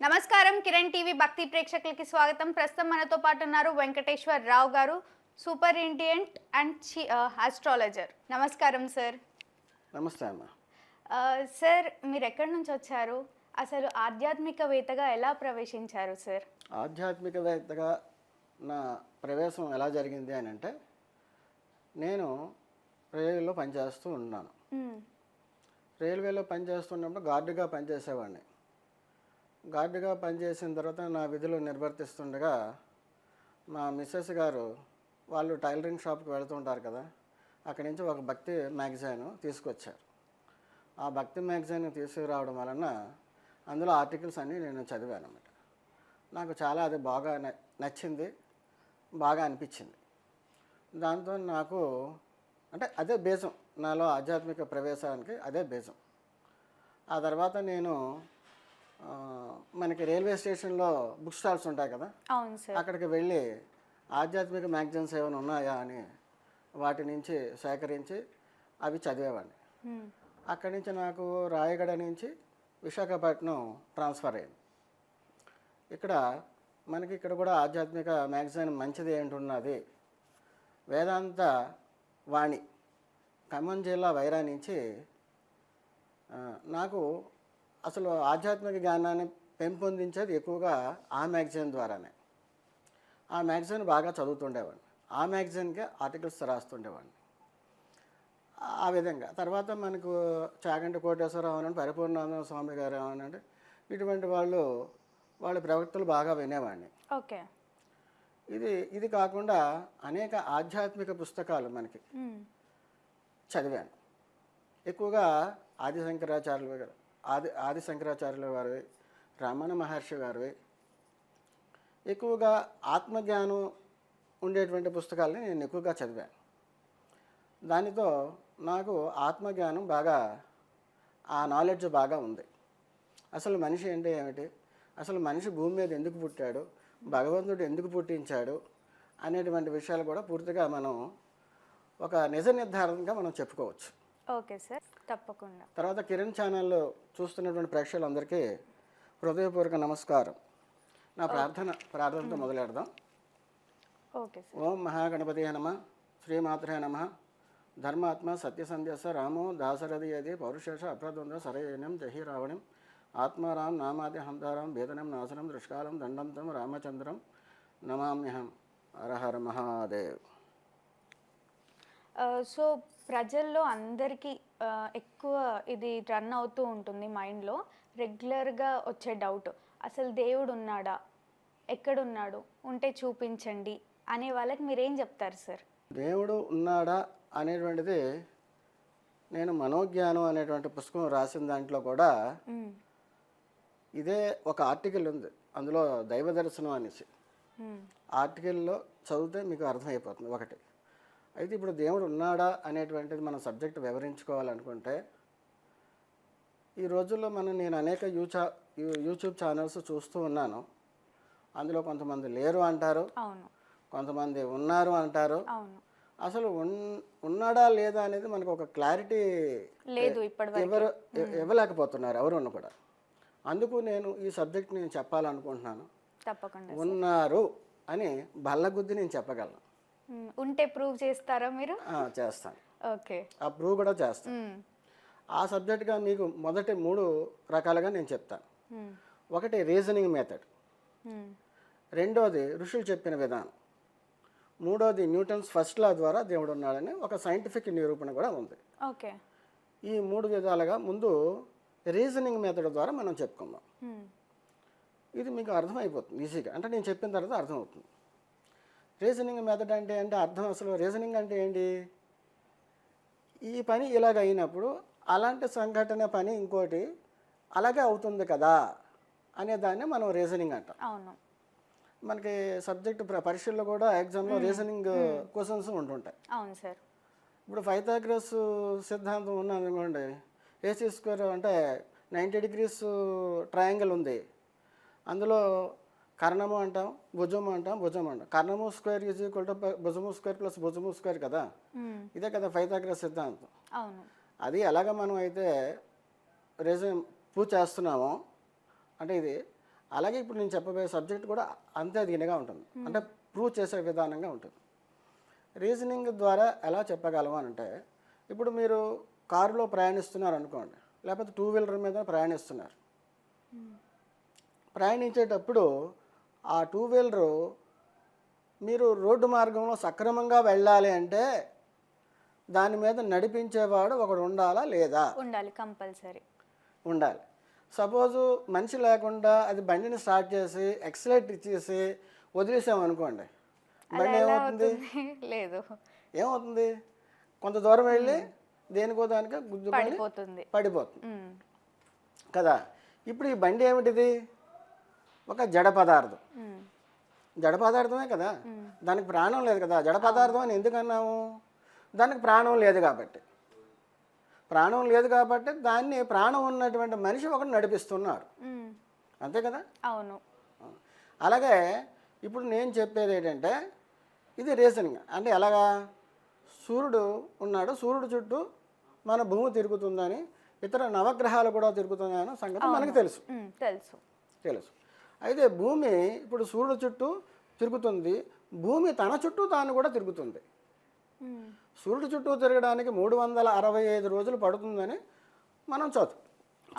నమస్కారం. కిరణ్ టీవీ భక్తి ప్రేక్షకులకి స్వాగతం. ప్రస్తుతం మనతో పాటు ఉన్నారు వెంకటేశ్వర్ రావు గారు సూపరింటెండెంట్ అండ్ ఆస్ట్రాలజర్ నమస్కారం సార్. నమస్తే అమ్మ. సార్ మీరు ఎక్కడి నుంచి వచ్చారు? అసలు ఆధ్యాత్మికవేత్తగా ఎలా ప్రవేశించారు సార్? ఆధ్యాత్మికవేత్తగా నా ప్రవేశం ఎలా జరిగింది అని అంటే నేను రైల్వేలో పనిచేస్తూ ఉన్నాను. రైల్వేలో పనిచేస్తున్నప్పుడు గార్డుగా పనిచేసేవాడిని. గార్డుగా పనిచేసిన తర్వాత నా విధులు నిర్వర్తిస్తుండగా మా మిస్సెస్ గారు వాళ్ళు టైలరింగ్ షాప్కి వెళ్తుంటారు కదా అక్కడి నుంచి ఒక భక్తి మ్యాగజైన్ తీసుకొచ్చారు. ఆ భక్తి మ్యాగజైన్ తీసుకురావడం వలన అందులో ఆర్టికల్స్ అన్నీ నేను చదివాను అనమాట నాకు చాలా అది బాగా నచ్చింది బాగా అనిపించింది. దాంతో నాకు అంటే అదే బేజం నాలో ఆధ్యాత్మిక ప్రవేశానికి అదే బేజం. ఆ తర్వాత నేను మనకి రైల్వే స్టేషన్లో బుక్ స్టాల్స్ ఉంటాయి కదా? అవును సార్. అక్కడికి వెళ్ళి ఆధ్యాత్మిక మ్యాగజైన్స్ ఏమైనా ఉన్నాయా అని వాటి నుంచి సేకరించి అవి చదివేవాడిని. అక్కడి నుంచి నాకు రాయగడ నుంచి విశాఖపట్నం ట్రాన్స్ఫర్ అయింది. ఇక్కడ మనకి ఇక్కడ కూడా ఆధ్యాత్మిక మ్యాగజైన్ మంచిది ఏంటున్నది? వేదాంత వాణి ఖమ్మం జిల్లా వైరా నుంచి నాకు అసలు ఆధ్యాత్మిక జ్ఞానాన్ని పెంపొందించేది ఎక్కువగా ఆ మ్యాగజైన్ ద్వారానే. ఆ మ్యాగజైన్ బాగా చదువుతుండేవాడిని. ఆ మ్యాగజైన్కే ఆర్టికల్స్ రాస్తుండేవాడిని. ఆ విధంగా. తర్వాత మనకు చాగంటి కోటేశ్వరరావు అని పరిపూర్ణానంద స్వామి గారు ఏమనంటే ఇటువంటి వాళ్ళు వాళ్ళ ప్రవక్తలు బాగా వినేవాడిని. ఓకే. ఇది ఇది కాకుండా అనేక ఆధ్యాత్మిక పుస్తకాలు మనకి. చదివాను. ఎక్కువగా ఆది శంకరాచార్యులు గారు ఆది ఆది శంకరాచార్యుల వారివి రమణ మహర్షి గారివి. ఎక్కువగా ఆత్మజ్ఞానం ఉండేటువంటి పుస్తకాలని నేను ఎక్కువగా చదివాను. దానితో నాకు ఆత్మజ్ఞానం బాగా ఆ నాలెడ్జ్ బాగా ఉంది. అసలు మనిషి అంటే ఏమిటి? అసలు మనిషి భూమి మీద ఎందుకు పుట్టాడు? భగవంతుడు ఎందుకు పుట్టించాడు? అనేటువంటి విషయాలు కూడా పూర్తిగా మనం ఒక నిజ నిర్ధారణగా మనం చెప్పుకోవచ్చు. Okay sir. తప్పకుండా. తర్వాత కిరణ్ ఛానల్లో చూస్తున్నటువంటి ప్రేక్షకులందరికీ హృదయపూర్వక నమస్కారం. నా ప్రార్థన ప్రార్థనతో మొదలెడదాం. ఓకే ఓం మహాగణపతి నమ శ్రీమాత్రే నమ. ధర్మాత్మ సత్యసంధ్యస రామో దాసరథి యది పౌరుషేష అప్రద్వంద్వ సరయనం జహి రావణం. ఆత్మారాం నామాది హంతారాం వేదనం నాశనం దృష్కాలం దండంతం రామచంద్రం నమామ్యహం హరహర మహాదేవ్. సో ప్రజల్లో అందరికీ ఎక్కువ ఇది రన్ అవుతూ ఉంటుంది మైండ్లో. రెగ్యులర్గా వచ్చే డౌట్ అసలు దేవుడు ఉన్నాడా ఎక్కడున్నాడు? ఉంటే చూపించండి అనే వాళ్ళకి మీరేం చెప్తారు సార్? దేవుడు ఉన్నాడా అనేటువంటిది నేను మనోజ్ఞానం అనేటువంటి పుస్తకం రాసిన దాంట్లో కూడా. ఇదే ఒక ఆర్టికల్ ఉంది. అందులో దైవ దర్శనం అనేసి. ఆర్టికల్లో చదివితే మీకు అర్థమైపోతుంది ఒకటి. అయితే ఇప్పుడు దేవుడు ఉన్నాడా అనేటువంటిది మన సబ్జెక్ట్ వివరించుకోవాలనుకుంటే ఈ రోజుల్లో మనం నేను అనేక యూచా యూ- యూట్యూబ్ ఛానల్స్ చూస్తూ ఉన్నాను. అందులో కొంతమంది లేరు అంటారు. కొంతమంది ఉన్నారు అంటారు. అసలు ఉన్ ఉన్నాడా లేదా అనేది మనకు ఒక క్లారిటీ లేదు ఎవరు ఇవ్వలేకపోతున్నారు ఎవరున్న కూడా. అందుకు నేను ఈ సబ్జెక్ట్ నేను చెప్పాలనుకుంటున్నాను. తప్పకుండా ఉన్నారు అని బల్లగుద్ది నేను చెప్పగలను. ఉంటే ప్రూవ్ చేస్తారా మీరు? చేస్తాను. ఓకే. ఆ ప్రూవ్ కూడా చేస్తాను. ఆ సబ్జెక్ట్గా మీకు మొదటి మూడు రకాలుగా నేను చెప్తాను. ఒకటి రీజనింగ్ మెథడ్. రెండోది ఋషులు చెప్పిన విధానం. మూడోది న్యూటన్స్ ఫస్ట్ లా ద్వారా దేవుడు ఉన్నాడని ఒక సైంటిఫిక్ నిరూపణ కూడా ఉంది. ఓకే. ఈ మూడు విధాలుగా ముందు రీజనింగ్ మెథడ్ ద్వారా మనం చెప్పుకుందాం. ఇది మీకు అర్థమైపోతుంది ఈజీగా. అంటే నేను చెప్పిన తర్వాత అర్థమవుతుంది. రీజనింగ్ మెథడ్ అంటే అంటే అర్థం అసలు రీజనింగ్ అంటే ఏంటి? ఈ పని ఇలాగ అయినప్పుడు అలాంటి సంఘటన పని ఇంకోటి అలాగే అవుతుంది కదా అనే దాన్ని మనం రీజనింగ్ అంటాం. అవును. మనకి సబ్జెక్ట్ పరీక్షల్లో కూడా ఎగ్జామ్లో రీజనింగ్ క్వశ్చన్స్ ఉంటుంటాయి. అవును సార్. ఇప్పుడు ఫైథాగ్రస్ సిద్ధాంతం ఉన్నది అనుకోండి ఏసీ స్క్వేర్ అంటే నైంటీ డిగ్రీస్ ట్రయాంగిల్ ఉంది. అందులో కర్ణము అంటాం భుజము అంటాం భుజం అంటాం. కర్ణము స్క్వేర్ ఈజ్ ఈక్వల్ టు భుజము స్క్వేర్ ప్లస్ భుజము స్క్వేర్ కదా. ఇదే కదా ఫైథాగ్రస్ సిద్ధాంతం. అది ఎలాగ మనం అయితే రీజన్ పూజ చేస్తున్నామో అంటే ఇది అలాగే ఇప్పుడు నేను చెప్పబోయే సబ్జెక్ట్ కూడా అంతే దీనిగా ఉంటుంది. అంటే ప్రూవ్ చేసే విధానంగా ఉంటుంది. రీజనింగ్ ద్వారా ఎలా చెప్పగలము అని అంటే ఇప్పుడు మీరు కారులో ప్రయాణిస్తున్నారు అనుకోండి లేకపోతే టూ వీలర్ మీద ప్రయాణిస్తున్నారు. ప్రయాణించేటప్పుడు ఆ టూ వీలరు మీరు రోడ్డు మార్గంలో సక్రమంగా వెళ్ళాలి అంటే దాని మీద నడిపించేవాడు ఒకడు ఉండాలా లేదా? ఉండాలి కంపల్సరీ. ఉండాలి. సపోజు మనిషి లేకుండా అది బండిని స్టార్ట్ చేసి ఎక్సలేట్ ఇచ్చేసి వదిలేసామనుకోండి. బండి ఏమవుతుంది? లేదు. ఏమవుతుంది? కొంత దూరం వెళ్ళి దేనికో దానికో గుద్దుకొని పడిపోతుంది. పడిపోతుంది. కదా? ఇప్పుడు ఈ బండి ఏమిటిది? ఒక జడ పదార్థం. జడ పదార్థమే కదా. దానికి ప్రాణం లేదు కదా. జడ పదార్థం అని ఎందుకు అన్నాము? దానికి ప్రాణం లేదు కాబట్టి. ప్రాణం లేదు కాబట్టి దాన్ని ప్రాణం ఉన్నటువంటి మనిషి ఒకటి నడిపిస్తున్నారు. అంతే కదా? అవును. అలాగే ఇప్పుడు నేను చెప్పేది ఏంటంటే ఇది రీజనింగ్. అంటే ఎలాగా? సూర్యుడు ఉన్నాడు. సూర్యుడు చుట్టూ మన భూమి తిరుగుతుందని ఇతర నవగ్రహాలు కూడా తిరుగుతున్నాయని సంగతి మనకు తెలుసు. తెలుసు. తెలుసు. అయితే భూమి ఇప్పుడు సూర్యుడు చుట్టూ తిరుగుతుంది. భూమి తన చుట్టూ తాను కూడా తిరుగుతుంది. సూర్యుడు చుట్టూ తిరగడానికి మూడు వందల అరవై ఐదు రోజులు పడుతుందని మనం చదువు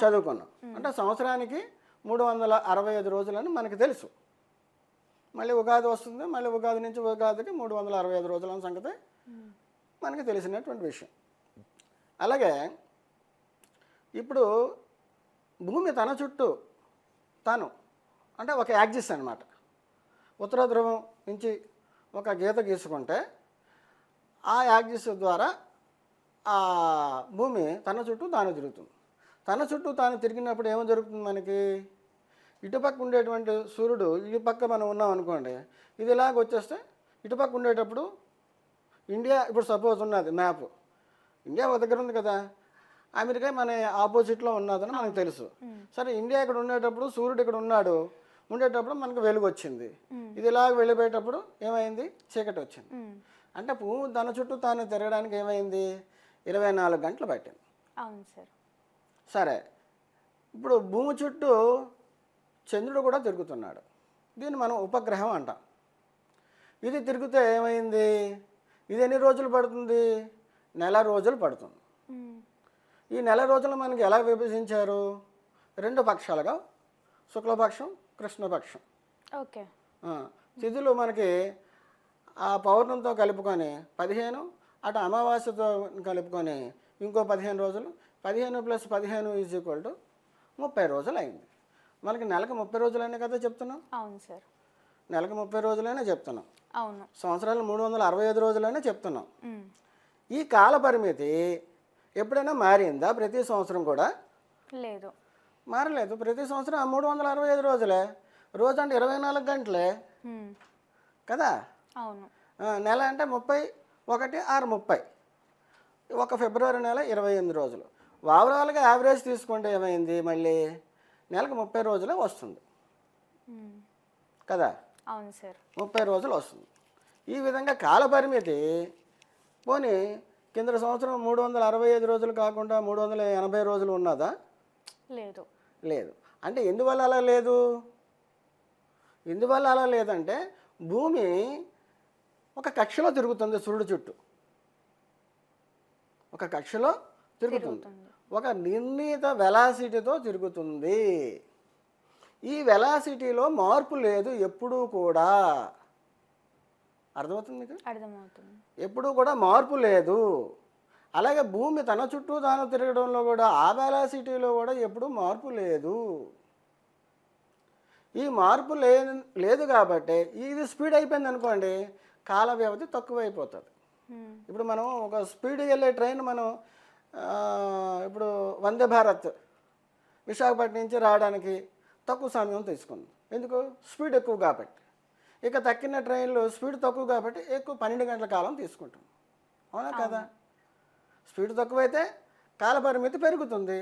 చదువుకున్నాం. అంటే సంవత్సరానికి మూడు వందల అరవై ఐదు రోజులని మనకి తెలుసు. మళ్ళీ ఉగాది వస్తుంది. మళ్ళీ ఉగాది నుంచి ఉగాదికి మూడు వందల అరవై ఐదు రోజుల సంగతి మనకి తెలిసినటువంటి విషయం. అలాగే ఇప్పుడు భూమి తన చుట్టూ తను అంటే ఒక యాక్సిస్ అన్నమాట. ఉత్తర ధ్రువం నుంచి ఒక గీత గీసుకుంటే ఆ యాక్సిస్ ద్వారా ఆ భూమి తన చుట్టూ తాను తిరుగుతుంది. తన చుట్టూ తాను తిరిగినప్పుడు ఏమో జరుగుతుంది మనకి? ఇటుపక్క ఉండేటువంటి సూర్యుడు ఇటుపక్క మనం ఉన్నాం అనుకోండి ఇది ఇలాగ వచ్చేస్తే ఇటుపక్క ఉండేటప్పుడు ఇండియా ఇప్పుడు సపోజ్ ఉన్నది మ్యాప్. ఇండియా ఒక దగ్గర ఉంది కదా అమెరికా మన ఆపోజిట్లో ఉన్నదని మనకు తెలుసు. సరే ఇండియా ఇక్కడ ఉండేటప్పుడు సూర్యుడు ఇక్కడ ఉన్నాడు ఉండేటప్పుడు మనకు వెలుగు వచ్చింది ఇది ఇలాగ వెళ్ళిపోయేటప్పుడు ఏమైంది? చీకటి వచ్చింది అంటే భూమి తన చుట్టూ తాను తిరగడానికి ఏమైంది? ఇరవై నాలుగు గంటలు పట్టింది. అవును సార్. సరే. ఇప్పుడు భూమి చుట్టూ చంద్రుడు కూడా తిరుగుతున్నాడు. దీన్ని మనం ఉపగ్రహం అంటాం. ఇది తిరిగితే ఏమైంది? ఇది ఎన్ని రోజులు పడుతుంది? నెల రోజులు పడుతుంది. ఈ నెల రోజులు మనకి ఎలా విభజించారు? రెండు పక్షాలుగా. శుక్లపక్షం కృష్ణపక్షం. ఓకే. తిథులు మనకి ఆ పౌర్ణంతో కలుపుకొని పదిహేను అటు అమావాస్యతో కలుపుకొని ఇంకో పదిహేను రోజులు పదిహేను ప్లస్ పదిహేను ఈజ్ ఈక్వల్ టు ముప్పై రోజులు అయింది. మనకి నెలకు ముప్పై రోజులనే కదా చెప్తున్నాం? అవును సార్. నెలకు ముప్పై రోజులైనా చెప్తున్నాం. అవును. సంవత్సరాలు మూడు వందల అరవై ఐదు రోజులైనా చెప్తున్నాం. ఈ కాల పరిమితి ఎప్పుడైనా మారిందా? ప్రతి సంవత్సరం కూడా? లేదు. మారలేదు. ప్రతి సంవత్సరం ఆ మూడు వందల అరవై ఐదు రోజులే. రోజు అంటే ఇరవై నాలుగు గంటలే. కదా? అవును. నెల అంటే ముప్పై ఒకటి ఆరు ముప్పై. ఒక ఫిబ్రవరి నెల ఇరవై ఎనిమిది రోజులు. ఓవరాల్గా యావరేజ్ తీసుకుంటే ఏమైంది మళ్ళీ? నెలకు ముప్పై రోజులే వస్తుంది. కదా? అవును సార్. ముప్పై రోజులు వస్తుంది. ఈ విధంగా కాల పరిమితి. పోనీ కింద సంవత్సరం మూడు వందల అరవై ఐదు రోజులు కాకుండా మూడు వందల ఎనభై రోజులు ఉన్నదా? లేదు. లేదు. అంటే ఎందువల్ల అలా లేదు? ఎందువల్ల అలా లేదంటే భూమి ఒక కక్షలో తిరుగుతుంది సూర్యుడు చుట్టూ. ఒక కక్షలో తిరుగుతుంది. ఒక నిర్ణీత వెలాసిటీతో తిరుగుతుంది. ఈ వెలాసిటీలో మార్పు లేదు ఎప్పుడూ కూడా. అర్థమవుతుంది మీకు? అర్థమవుతుంది. ఎప్పుడూ కూడా మార్పు లేదు. అలాగే భూమి తన చుట్టూ తాను తిరగడంలో కూడా ఆ వెలాసిటీలో కూడా ఎప్పుడూ మార్పు లేదు. ఈ మార్పు లే లేదు కాబట్టి ఇది స్పీడ్ అయిపోయింది అనుకోండి కాల వ్యవధి తక్కువైపోతుంది. ఇప్పుడు మనం ఒక స్పీడ్ వెళ్ళే ట్రైన్ మనం ఇప్పుడు వందే భారత్ విశాఖపట్నం నుంచి రావడానికి తక్కువ సమయం తీసుకుంది. ఎందుకు? స్పీడ్ ఎక్కువ కాబట్టి. ఇక తక్కిన ట్రైన్లు స్పీడ్ తక్కువ కాబట్టి ఎక్కువ పన్నెండు గంటల కాలం తీసుకుంటాం. అవునా కదా? స్పీడ్ తక్కువైతే కాల పరిమితి పెరుగుతుంది.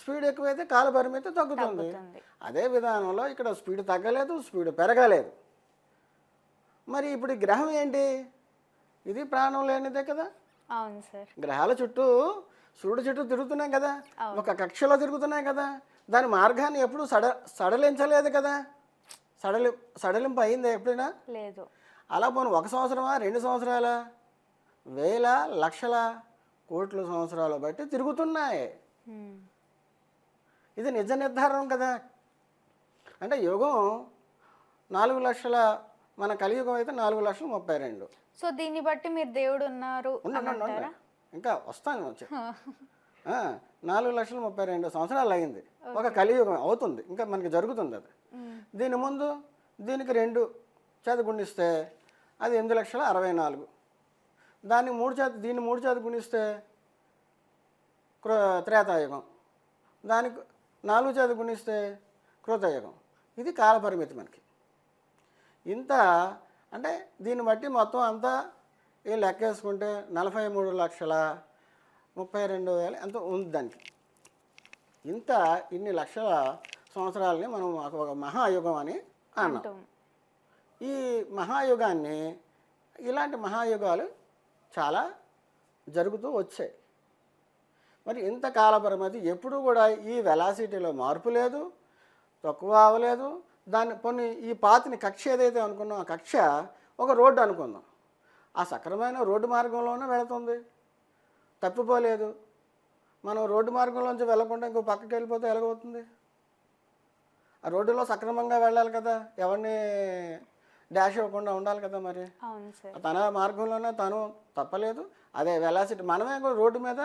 స్పీడ్ ఎక్కువైతే కాల పరిమితి తగ్గుతుంది. అదే విధానంలో ఇక్కడ స్పీడ్ తగ్గలేదు స్పీడ్ పెరగలేదు. మరి ఇప్పుడు గ్రహం ఏంటి? ఇది ప్రాణం లేనిదే కదా? అవును సార్. గ్రహాల చుట్టూ సూర్యుడు చుట్టూ తిరుగుతున్నాం కదా? ఒక కక్షలో తిరుగుతున్నాయి కదా? దాని మార్గాన్ని ఎప్పుడు సడ సడలించలేదు కదా? సడలి సడలింపు అయిందా ఎప్పుడైనా? లేదు. అలా పోను ఒక సంవత్సరమా రెండు సంవత్సరాల? వేల లక్షల? కోట్ల సంవత్సరాలు బట్టి తిరుగుతున్నాయి. ఇది నిజ నిర్ధారణం కదా. అంటే యుగం నాలుగు లక్షల మన కలియుగం అయితే నాలుగు లక్షల ముప్పై రెండు. సో దీన్ని బట్టి మీరు దేవుడు ఉన్నారు ఇంకా వస్తాను వచ్చి నాలుగు లక్షల ముప్పై రెండు సంవత్సరాలు అయింది. ఒక కలియుగం అవుతుంది. ఇంకా మనకి జరుగుతుంది అది. దీని ముందు దీనికి రెండు గుణిస్తే అది ఎనిమిది లక్షల అరవై నాలుగు. దాన్ని మూడు చేత దీన్ని మూడు చేత గుణిస్తే త్రేతాయుగం. దానికి నాలుగు చేత గుణిస్తే కృతయుగం ఇది కాలపరిమితి మనకి. ఇంత అంటే దీన్ని బట్టి మొత్తం అంతా ఈ లెక్కేసుకుంటే నలభై మూడు లక్షల ముప్పై రెండు వేల ఎంత ఉంది దానికి. ఇంత ఇన్ని లక్షల సంవత్సరాలని మనం ఒక మహాయుగం అని అన్నాం. అంటాం. ఈ మహాయుగాన్ని ఇలాంటి మహాయుగాలు చాలా జరుగుతూ వచ్చాయి. మరి ఇంత కాల పరిమితి ఎప్పుడూ కూడా ఈ వెలాసిటీలో మార్పు లేదు తక్కువ అవ్వలేదు. దాన్ని కొన్ని ఈ పాతిని కక్ష ఏదైతే అనుకున్నాం ఆ కక్ష ఒక రోడ్డు అనుకుందాం. ఆ సక్రమైన రోడ్డు మార్గంలోనే వెళుతుంది. తప్పిపోలేదు. మనం రోడ్డు మార్గంలోంచి వెళ్ళకుండా ఇంకో పక్కకి వెళ్ళిపోతే ఎలాగవుతుంది? ఆ రోడ్డులో సక్రమంగా వెళ్ళాలి కదా. ఎవరిని డాష్ ఇవ్వకుండా ఉండాలి కదా మరి. అవును సార్. తన మార్గంలోనే తను తప్పలేదు. అదే వెలాసిటీ మనమే కూడా రోడ్డు మీద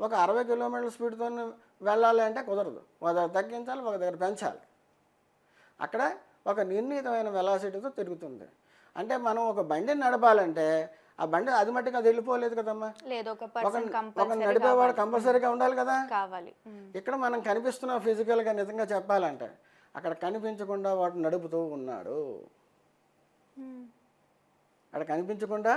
ఒక అరవై కిలోమీటర్ల స్పీడ్తో వెళ్ళాలి అంటే కుదరదు. ఒక దగ్గర తగ్గించాలి ఒక దగ్గర పెంచాలి. అక్కడ ఒక నిర్ణీతమైన వెలాసిటీతో తిరుగుతుంది. అంటే మనం ఒక బండిని నడపాలంటే ఆ బండి అది మట్టుకు అది వెళ్ళిపోలేదు కదమ్మా. లేదు ఒక నడిపేవాడు కంపల్సరీగా ఉండాలి కదా. కావాలి. ఇక్కడ మనం కనిపిస్తున్న ఫిజికల్గా నిజంగా చెప్పాలంటే అక్కడ కనిపించకుండా వాడు నడుపుతూ ఉన్నాడు. అక్కడ కనిపించకుండా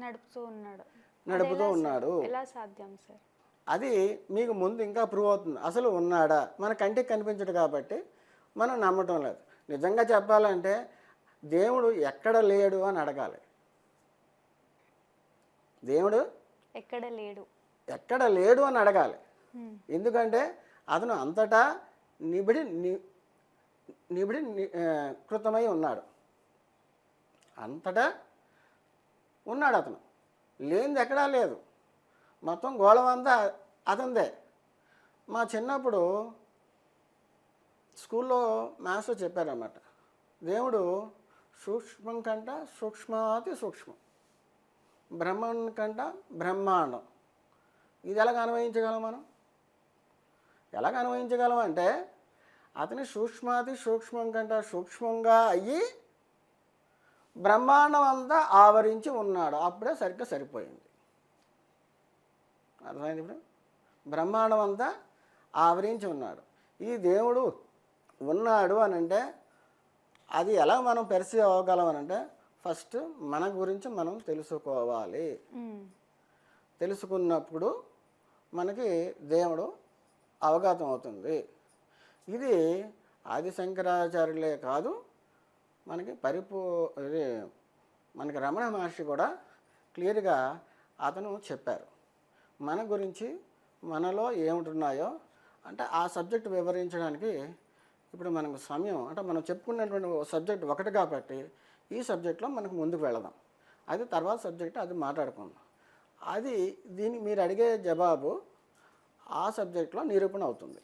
నడుపుతూ ఉన్నాడు. నడుపుతూ ఉన్నాడు. ఎలా సాధ్యం సార్? అది మీకు ముందు ఇంకా ప్రూవ్ అవుతుంది. అసలు ఉన్నాడా? మన కంటికి కనిపించడు కాబట్టి మనం నమ్మటం లేదు. నిజంగా చెప్పాలంటే దేవుడు ఎక్కడ లేడు అని అడగాలి. దేవుడు ఎక్కడ లేడు? ఎక్కడ లేడు అని అడగాలి. ఎందుకంటే అతను అంతటా నిబిడి నిబిడి కృతమై ఉన్నాడు. అంతటా ఉన్నాడు అతను. లేనిది ఎక్కడా లేదు. మొత్తం గోళమంతా అతనిదే. మా చిన్నప్పుడు స్కూల్లో మాస్టర్ చెప్పారన్నమాట. దేవుడు సూక్ష్మం కంట సూక్ష్మాతి సూక్ష్మం బ్రహ్మం కంట బ్రహ్మాండం. ఇది ఎలాగ అనుభవించగలం మనం? ఎలాగ అనుభవించగలం అంటే అతని సూక్ష్మాతి సూక్ష్మం కంట సూక్ష్మంగా అయ్యి బ్రహ్మాండం అంతా ఆవరించి ఉన్నాడు. అప్పుడే సరిగ్గా సరిపోయింది. అర్థమైంది ఇప్పుడు? బ్రహ్మాండం అంతా ఆవరించి ఉన్నాడు. ఈ దేవుడు ఉన్నాడు అని అంటే అది ఎలా మనం పెర్సీవ్ అవ్వగలం అని అంటే ఫస్ట్ మన గురించి మనం తెలుసుకోవాలి. తెలుసుకున్నప్పుడు మనకి దేవుడు అవగతం అవుతుంది. ఇది ఆది శంకరాచార్యులే కాదు మనకి పరిపూ ఇది మనకి రమణ మహర్షి కూడా క్లియర్గా అతను చెప్పారు. మన గురించి మనలో ఏముంటున్నాయో అంటే ఆ సబ్జెక్ట్ వివరించడానికి ఇప్పుడు మనకు సమయం అంటే మనం చెప్పుకున్నటువంటి సబ్జెక్ట్ ఒకటి కాబట్టి ఈ సబ్జెక్ట్లో మనకు ముందుకు వెళదాం. అది తర్వాత సబ్జెక్ట్ అది మాట్లాడుకుందాం. అది దీని మీరు అడిగే జవాబు ఆ సబ్జెక్ట్లో నిరూపణ అవుతుంది.